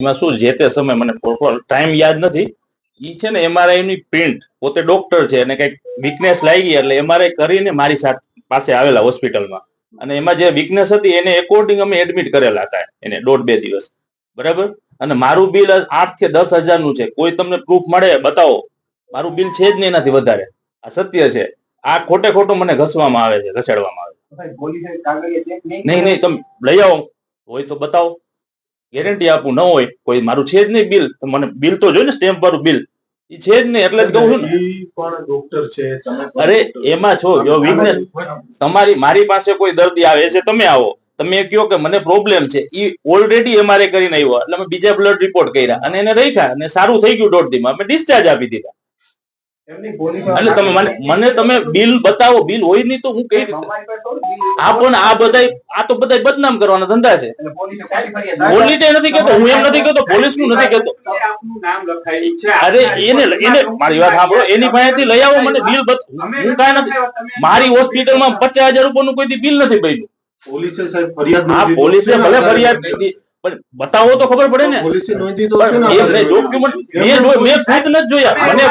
એમાં શું જે તે સમય મને પ્રોપર ટાઈમ યાદ નથી. ઈ છે ને એમઆરઆઈ ની પ્રિન્ટ પોતે ડોક્ટર છે અને કંઈક વીકનેસ લાગી એટલે એમઆરઆઈ કરીને મારી સાથે પાસે આવેલા હોસ્પિટલમાં અને એમાં જે વીકનેસ હતી એને એકોર્ડિંગ અમે એડમિટ કરેલા હતા એને દોઢ બે દિવસ. બરાબર? અને મારું બિલ આઠથી દસ હજારનું છે. કોઈ તમને પ્રૂફ મળે બતાવો. મારું બિલ છે જ નહીં એનાથી વધારે. આ સત્ય છે. આ ખોટે ખોટું મને ઘસવામાં આવે છે ઘસેડવામાં આવે છે. નહીં નહીં તમે લઈ આવો. હોય તો બતાવો. ગેરંટી આપવું ન હોય કોઈ મારું છે જ નહીં બિલ મને બિલ તો જોઈ ને સ્ટેમ્પ વાળું બિલ એ છે જ નહીં એટલે જ કહું છું ને. ડોક્ટર છે અરે એમાં છો જો વીકનેસ તમારી મારી પાસે કોઈ દર્દી આવે છે તમે આવો. તમે કહો કે મને પ્રોબ્લેમ છે એ ઓલરેડી અમારે કરીને આવ્યો એટલે અમે બીજા બ્લડ રિપોર્ટ કર્યા અને એને રાખ્યા અને સારું થઈ ગયું દોઢ દીમાં અમે ડિસ્ચાર્જ આપી દીધા. એટલે તમે મને મને તમે બિલ બતાવો. બિલ હોય નહીં તો હું કઈ રીતે. આ પણ આ બધા આ તો બધા બદનામ કરવાના ધંધા છે. પોલીસે નથી કેતો. હું એમ નથી કેતો પોલીસનું નથી કેતો. આપનું નામ લખાયેલું છે. અરે એને એને મારી વાત સાંભળો. એની પાસેથી લઈ આવો મને બિલ બત હું કાંઈ નથી. મારી હોસ્પિટલમાં પચાસ હજાર રૂપિયાનું કોઈ બિલ નથી બન્યું પોલીસે સાહેબ ફરિયાદ પોલીસે ભલે ફરિયાદ કરી પણ બતાવો તો ખબર પડે ને પોલીસે નોંધી તો છે ને પણ આધાર એ કાર્ડ. ડોક્યુમેન્ટ મેં જોઈ મેં ખુદ નથી જોયા મને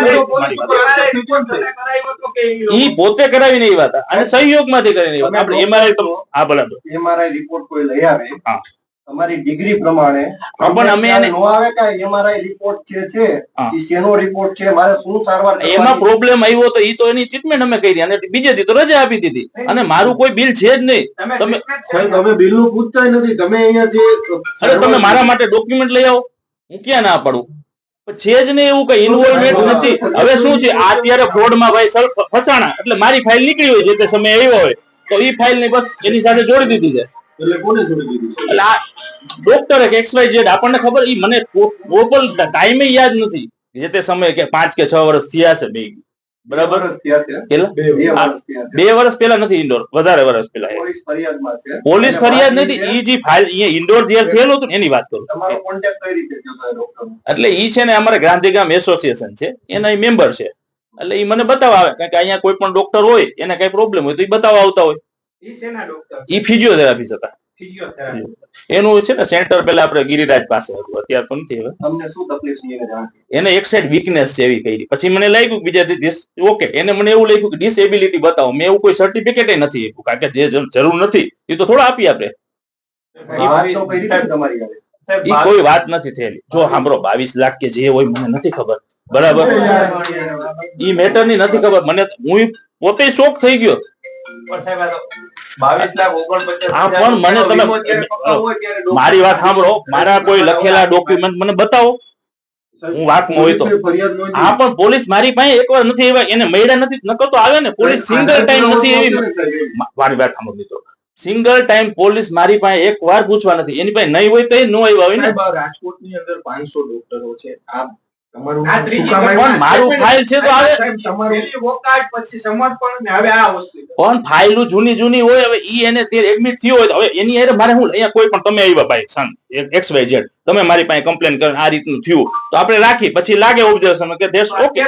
ઈ પોતે કરાવી નહીં વાત અને સહયોગમાંથી કરીને કરી હતા. આપણે એમઆરઆઈ તો આ ભલે એમઆરઆઈ રિપોર્ટ કોઈ લઈ આવે હા. તમારી ડિગ્રી પ્રમાણે પણ અમે એને- નો આવે કે એમઆરઆઈ રિપોર્ટ જે છે. એ શેનો રિપોર્ટ છે મારે શું સારવાર એમાં પ્રોબ્લેમ આવ્યો તો ઈ તો એની ટ્રીટમેન્ટ અમે કરી અને બીજે દી તો રજા આપી દીધી. અને મારું કોઈ બિલ છે જ નહીં. તમે તમે- સાહેબ તમે બિલનું પૂછતા નથી. તમે અહીંયા જે અરે તમે મારા માટે ડોક્યુમેન્ટ લઈ આવો. હું ક્યાં ના પાડું? છે જ નહીં એવું કઈ ઇન્વોલ્વમેન્ટ નથી. હવે શું છે? આ અત્યારે ફ્રોડમાં ભાઈ સર ફસાણા. એટલે મારી ફાઇલ નીકળી હોય જે તે સમય આવ્યો હોય. તો એ ફાઇલ ને બસ એની સાથે જોડી દીધી છે. એટલે કોને જોડી દીધું? એટલે આ ડોક્ટર એક્સ વાય ઝેડ આપણને ખબર ઈ મને પ્રોપર ટાઈમે યાદ નથી. જે તે સમયે કે પાંચ કે છ વર્ષ થયા છે બે. બરાબર બે વર્ષ પહેલા નથી ઇન્ડોર વધારે વર્ષ પહેલા પોલીસ ફરિયાદ નથી ઈ જે ફાઇલ અહીંયા ઇન્ડોર જે થયેલું હતું એની વાત કરું. એટલે ઈ છે ને અમારે ગાંધીગામ એસોસિએશન છે એના મેમ્બર છે. એટલે ઈ મને બતાવવા આવે કારણ કે અહીંયા કોઈ પણ ડોક્ટર હોય એને કઈ પ્રોબ્લેમ હોય તો એ બતાવવા આવતા હોય. ઈ ફિઝિયોથેરાપી હતા. એનું છે ને સેન્ટર પેલા આપણે ગિરિરાજ પાસે હતું. અત્યારે તો નથી હવે. તમને શું તકલીફ છે એને એક સાઈડ વીકનેસ છે એવી કહી પછી મને લાગ્યું બીજા ઓકે એને મને એવું લાગ્યું કે ડિસેબિલિટી બતાવો. મેં એવું કોઈ સર્ટિફિકેટ નથી આપ્યું. કારણ કે જે જરૂર- નથી એ તો થોડા આપી આપણે હારે. એ કોઈ વાત નથી થયેલી. જો સાંભળો બાવીસ લાખ કે જે હોય મને નથી ખબર. બરાબર? ઈ મેટરની નથી ખબર. મને હું પોતે શોખ થઈ ગયો. પણ સાહેબ, આ તો 22 લાખ 49 હા, પણ મને તમે- વીમો જ્યારે પકડવો હોય ત્યારે ડોક્ટર- મારી વાત સાંભળો. મારા કોઈ લખેલા ડોક્યુમેન્ટ મને બતાવો. હું વાતમાં હોય તો. હા પણ પોલીસ મારી પાસે એકવાર નથી આવ્યા. એને મળ્યા નથી. નકર તો આવે ને. પોલીસ સિંગલ ટાઈમ નથી એવી. મારી વાત સાંભળો મિત્રો. સિંગલ ટાઈમ પોલીસ મારી પાસે એક વાર પૂછવા નથી. એની પાસે નહીં હોય તો ન આવ્યા હોય ને. રાજકોટની અંદર 500 ડોક્ટરો છે. આ તમારું આ ત્રીજી શું કામ ઘટના પણ મારું ફાઇલ છે તો આવે સાહેબ, પેલી વોકાટ પછી સમર્પણ ને હવે આ હોસ્પિટલ પણ ફાઇલું જૂની જૂની હોય હવે ઈ એને એડમિટ થયો હોય હવે એની હારે મારે હું અહીંયા કોઈ પણ તમે આવ્યા ભાઈ સન એક્સ વાય ઝેડ તમે મારી પાસે કમ્પ્લેન કરે આ રીતનું થયું. તો આપણે રાખી પછી લાગે ઓબ્ઝર્વેશન કે દેશ ઓકે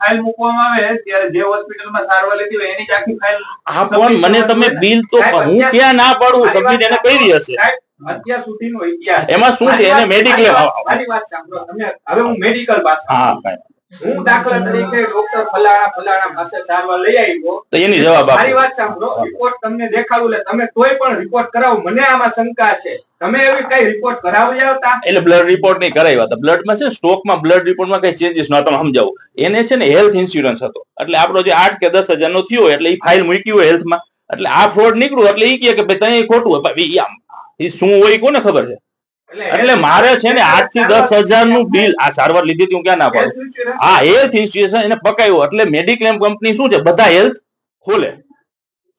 ફાઇલ મૂકવામાં આવે ત્યારે જે હોસ્પિટલમાં સારવાર લીધી હોય એની આખી ફાઇલ હા પણ મને તમે બિલ તો હું ક્યાં ના પાડું? સમજી એને કરી હશે સાહેબ, અત્યાર સુધીનો ઇતિહાસ એમાં શું છે? એને મેડિક્લેમ મારી વાત સાંભળો. તમે હવે હું મેડિકલ પાસે હા હું દાખલા તરીકે ડોક્ટર ફલાણા ફલાણા પાસે સારવાર લઈ આવ્યો. તો એની જવાબ મારી વાત સાંભળો. રિપોર્ટ તમને દેખાડું એટલે તમે કોઈ પણ રિપોર્ટ કરાવો. મને આમાં શંકા છે. તમે એવી કઈ રિપોર્ટ કરાવી આવતા? એટલે બ્લડ રિપોર્ટ નહીં કરાવ્યા હતા. બ્લડમાં છે સ્ટોકમાં બ્લડ રિપોર્ટમાં કઈ ચેન્જીસ ન તમે સમજાવું. એને છે ને હેલ્થ ઇન્સ્યોરન્સ હતો. એટલે આપણો જે આઠ કે દસ હજાર નો થયો એટલે એ ફાઇલ મૂકી હોય હેલ્થમાં એટલે આ ફ્રોડ નીકળ્યું એટલે એ કહે કે ભાઈ ત્યાં ખોટું હોય. એ શું હોય કોને ખબર છે? એટલે મારે છે ને આઠથી દસ હજારનું બિલ આ સારવાર લીધી હતી હું ક્યાં ના પાડું? આ હેલ્થ ઇન્સ્યોરન્સ એને પકાયું. એટલે મેડિક્લેમ કંપની શું છે? બધા હેલ્થ ખોલે.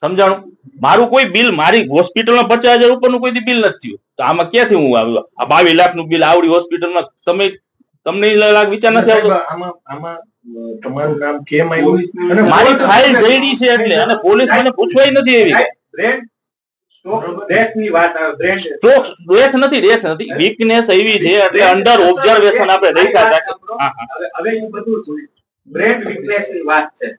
સમજાણું? મારું કોઈ બિલ મારી હોસ્પિટલમાં પચાસ હજાર ઉપરનું કોઈ બિલ નથી થયું. તો આમાં ક્યાંથી હું આવ્યો આ બાવીસ લાખનું બિલ આવડી હોસ્પિટલમાં તમે તમને લાખ વિચાર નથી આવતો? આમાં આમાં તમારું નામ કેમ આવ્યું? મારી ફાઇલ જઈડી છે એટલે. અને પોલીસ મને પૂછવાય નથી એવી. બ્રેન સ્ટ્રોક નથી ડેથ નથી. વીકનેસ એવી છે એટલે અંડર ઓબ્ઝર્વેશન આપણે દેખ્યા હતા હા, હા. હવે હવે એ બધું જોયું. બ્રેન વીકનેસની વાત છે.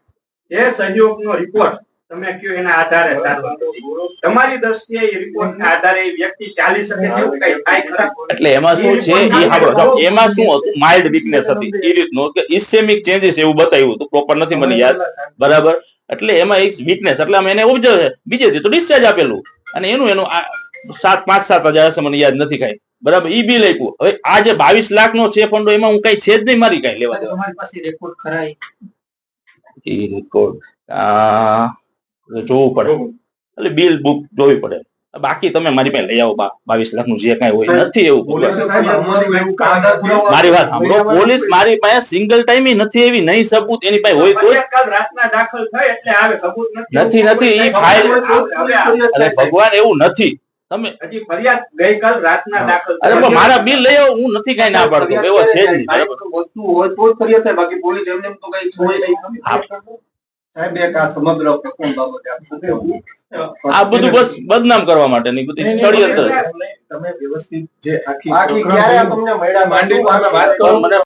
જે સહયોગનો રિપોર્ટ તમે કયો એના આધારે સારવાર તમારી દ્રષ્ટિએ એ રિપોર્ટના આધારે એ વ્યક્તિ ચાલી શકે તેવું કઈ થાય ખરા? એટલે એમાં શું છે? એ સાંભળો એમાં શું હતું? માઇલ્ડ વીકનેસ હતી. એ રીતનું કે ઇસેમિક ચેન્જીસ એવું બતાવ્યું હતું. પ્રોપર નથી મને યાદ. બરાબર? એટલે એમાં એક વીકનેસ એટલે અમે એને ઓબ્ઝર્વ બીજે તો ડિસ્ચાર્જ આપેલું. અને એનું એનું આ સાત પાંચ સાત હજાર હશે મને યાદ નથી કઈ. બરાબર ઈ બિલ લખ્યું હવે આ જે બાવીસ લાખ નો છે ફંડો એમાં હું કઈ છે જ નહીં મારી કઈ લેવા દેવા. તમારી પાસે રેકોર્ડ ખરાય. રેકોર્ડ જોવું પડે. એટલે બિલ બુક જોવી પડે. બાકી તમે મારી પાસે લઈ આવો બાવીસ લાખનું જે કઈ હોય નથી એવું મારી વાત સાંભળો પોલીસ મારી પાસે સિંગલ ટાઈમ નથી એવી નહીં સબૂત એની પાસે હોય તો જ ફરિયાદ કાલ રાતના દાખલ થઈ એટલે આવે સબૂત નથી, નથી, એ ફાઇલ- અરે ભગવાન એવું નથી. તમે હજી ફરિયાદ ગઈકાલ રાતના દાખલ અરે પણ મારા બિલ લઈ આવો હું નથી કઈ ના પાડતો. એવો છે જ વસ્તુ હોય તો જ ફરિયાદ થાય. બાકી પોલીસ એમને તો કઈ છોડે નહીં. સાહેબ એક આ સમગ્ર પ્રકરણ બાબતે આપ શું કહેવું? આ બધું બસ બદનામ કરવા માટે ની બધી ષડયંત્ર છે. તમે વ્યવસ્થિત જે આખી બાકી ક્યારે તમને મળ્યા માંડીને વાત કરો. મને